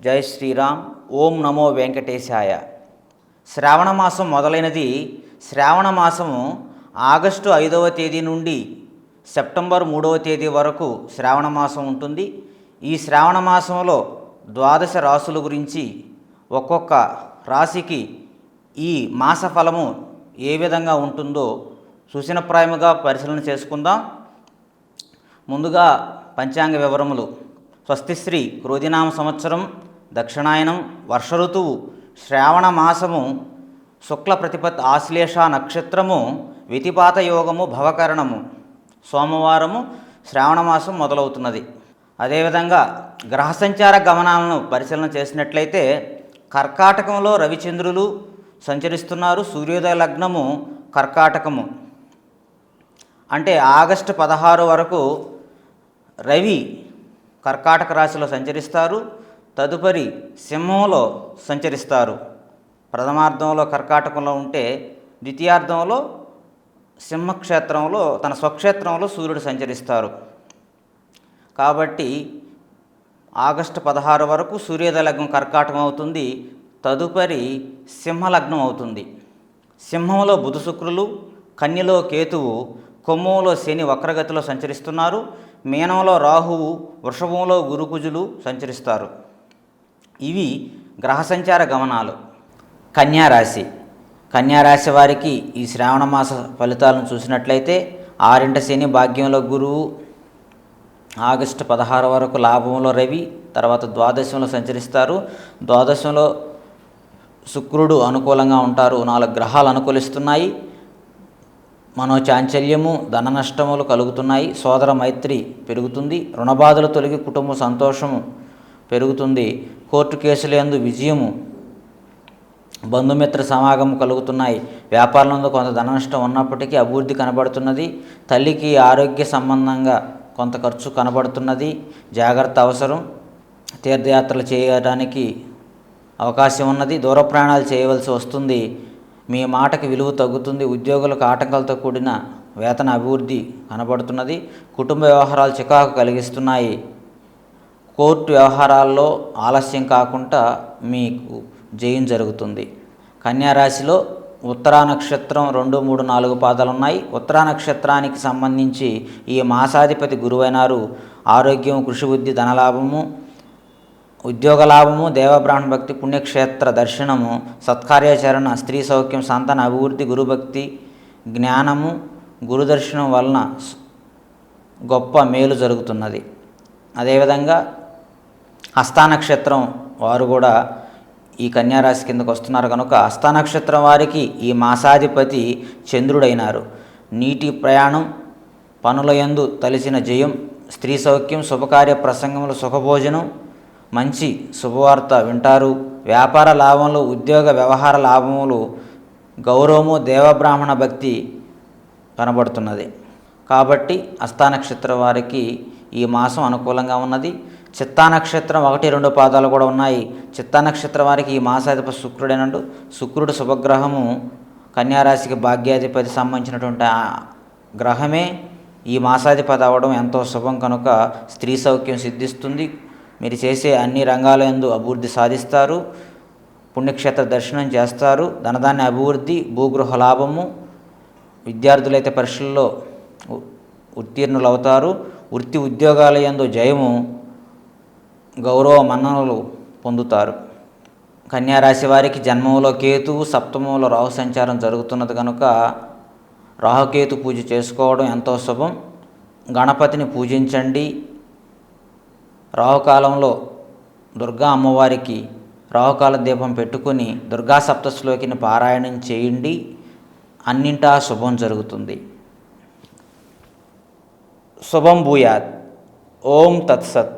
జై శ్రీరామ్ ఓం నమో వెంకటేశాయ. శ్రావణ మాసం మొదలైనది శ్రావణ మాసము ఆగస్టు ఐదవ తేదీ నుండి సెప్టెంబర్ మూడవ తేదీ వరకు శ్రావణ మాసం ఉంటుంది. ఈ శ్రావణ మాసంలో ద్వాదశ రాసుల గురించి ఒక్కొక్క రాశికి ఈ మాస ఫలము ఏ విధంగా ఉంటుందో సూచనప్రాయముగా పరిశీలన చేసుకుందాం. ముందుగా పంచాంగ వివరములు. స్వస్తిశ్రీ క్రోధినామ సంవత్సరం దక్షిణాయనం వర్ష ఋతువు శ్రావణ మాసము శుక్ల ప్రతిపత్ ఆశ్లేష నక్షత్రము వితిపాత యోగము భవకరణము. సోమవారము శ్రావణ మాసం మొదలవుతున్నది. అదేవిధంగా గ్రహ సంచార గమనాలను పరిశీలన చేసినట్లయితే కర్కాటకంలో రవిచంద్రులు సంచరిస్తున్నారు. సూర్యోదయ లగ్నము కర్కాటకము. అంటే ఆగస్టు పదహారు వరకు రవి కర్కాటక రాశిలో సంచరిస్తారు. తదుపరి సింహంలో సంచరిస్తారు. ప్రథమార్థంలో కర్కాటకంలో ఉంటే ద్వితీయార్థంలో సింహక్షేత్రంలో తన స్వక్షేత్రంలో సూర్యుడు సంచరిస్తారు. కాబట్టి ఆగస్టు పదహారు వరకు సూర్యోదయ లగ్నం కర్కాటకం అవుతుంది. తదుపరి సింహలగ్నం అవుతుంది. సింహంలో బుధ శుక్రులు కన్యలో కేతువు కొమ్మంలో శని వక్రగతిలో సంచరిస్తున్నారు. మీనంలో రాహువు వృషభంలో గురుకుజులు సంచరిస్తారు. ఇవి గ్రహ సంచార గమనాలు. కన్యారాశి కన్యారాశి వారికి ఈ శ్రావణ మాస ఫలితాలను చూసినట్లయితే ఆరింట శని భాగ్యంలో గురువు ఆగస్టు పదహారు వరకు లాభంలో రవి తర్వాత ద్వాదశంలో సంచరిస్తారు. ద్వాదశంలో శుక్రుడు అనుకూలంగా ఉంటారు. నాలుగు గ్రహాలు అనుకూలిస్తున్నాయి. మనోచాంచల్యము ధన నష్టములు కలుగుతున్నాయి. సోదర మైత్రి పెరుగుతుంది. రుణబాధలు తొలగి కుటుంబ సంతోషము పెరుగుతుంది. కోర్టు కేసులందు విజయము బంధుమిత్ర సమాగం కలుగుతున్నాయి. వ్యాపారంలో కొంత ధన నష్టం ఉన్నప్పటికీ అభివృద్ధి కనబడుతున్నది. తల్లికి ఆరోగ్య సంబంధంగా కొంత ఖర్చు కనబడుతున్నది. జాగ్రత్త అవసరం. తీర్థయాత్రలు చేయడానికి అవకాశం ఉన్నది. దూర ప్రయాణాలు చేయవలసి వస్తుంది. మీ మాటకి విలువ తగ్గుతుంది. ఉద్యోగులకు ఆటంకాలతో కూడిన వేతన అభివృద్ధి కనబడుతున్నది. కుటుంబ వ్యవహారాలు చికాకు కలిగిస్తున్నాయి. కోర్టు వ్యవహారాల్లో ఆలస్యం కాకుండా మీకు జయం జరుగుతుంది. కన్యారాశిలో ఉత్తరా నక్షత్రం రెండు మూడు నాలుగు పాదాలు ఉన్నాయి ఉత్తరా నక్షత్రానికి సంబంధించి ఈ మాసాధిపతి గురువైనారు ఆరోగ్యం కృషి బుద్ధి ధనలాభము ఉద్యోగ లాభము దేవబ్రాహ్మణ భక్తి పుణ్యక్షేత్ర దర్శనము సత్కార్యాచరణ స్త్రీ సౌఖ్యం సంతాన అభివృద్ధి గురుభక్తి జ్ఞానము గురుదర్శనం వలన గొప్ప మేలు జరుగుతున్నది. అదేవిధంగా హస్తానక్షత్రం వారు కూడా ఈ కన్యారాశి కిందకు వస్తున్నారు కనుక హస్తానక్షత్రం వారికి ఈ మాసాధిపతి చంద్రుడైనారు. నీటి ప్రయాణం పనుల యందు తలిసిన జయం స్త్రీ సౌఖ్యం శుభకార్య ప్రసంగములు సుఖభోజనం మంచి శుభవార్త వింటారు. వ్యాపార లాభములు ఉద్యోగ వ్యవహార లాభములు గౌరవము దేవబ్రాహ్మణ భక్తి కనబడుతున్నది. కాబట్టి హస్తానక్షత్ర వారికి ఈ మాసం అనుకూలంగా ఉన్నది. చిత్తా నక్షత్రం ఒకటి రెండు పాదాలు కూడా ఉన్నాయి. చిత్తా నక్షత్రం వారికి ఈ మాసాధిపతి శుక్రుడేనండు. శుక్రుడు శుభగ్రహము కన్యారాశికి భాగ్యాధిపతి సంబంధించినటువంటి ఆ గ్రహమే ఈ మాసాధిపతి అవ్వడం ఎంతో శుభం కనుక స్త్రీ సౌఖ్యం సిద్ధిస్తుంది. మీరు చేసే అన్ని రంగాల యందు అభివృద్ధి సాధిస్తారు. పుణ్యక్షేత్ర దర్శనం చేస్తారు. ధనధాన్య అభివృద్ధి భూగృహ లాభము విద్యార్థులైతే పరీక్షల్లో ఉత్తీర్ణులు అవుతారు వృత్తి ఉద్యోగాలయందు జయము గౌరవ మన్ననలు పొందుతారు. కన్యారాశి వారికి జన్మంలో కేతువు సప్తమంలో రాహు సంచారం జరుగుతున్నది కనుక రాహుకేతు పూజ చేసుకోవడం ఎంతో శుభం. గణపతిని పూజించండి. రాహుకాలంలో దుర్గా అమ్మవారికి రాహుకాల దీపం పెట్టుకుని దుర్గా సప్తశ్లోకిని పారాయణం చేయండి. అన్నింటా శుభం జరుగుతుంది. శుభం భూయాత్. ఓం తత్సత్.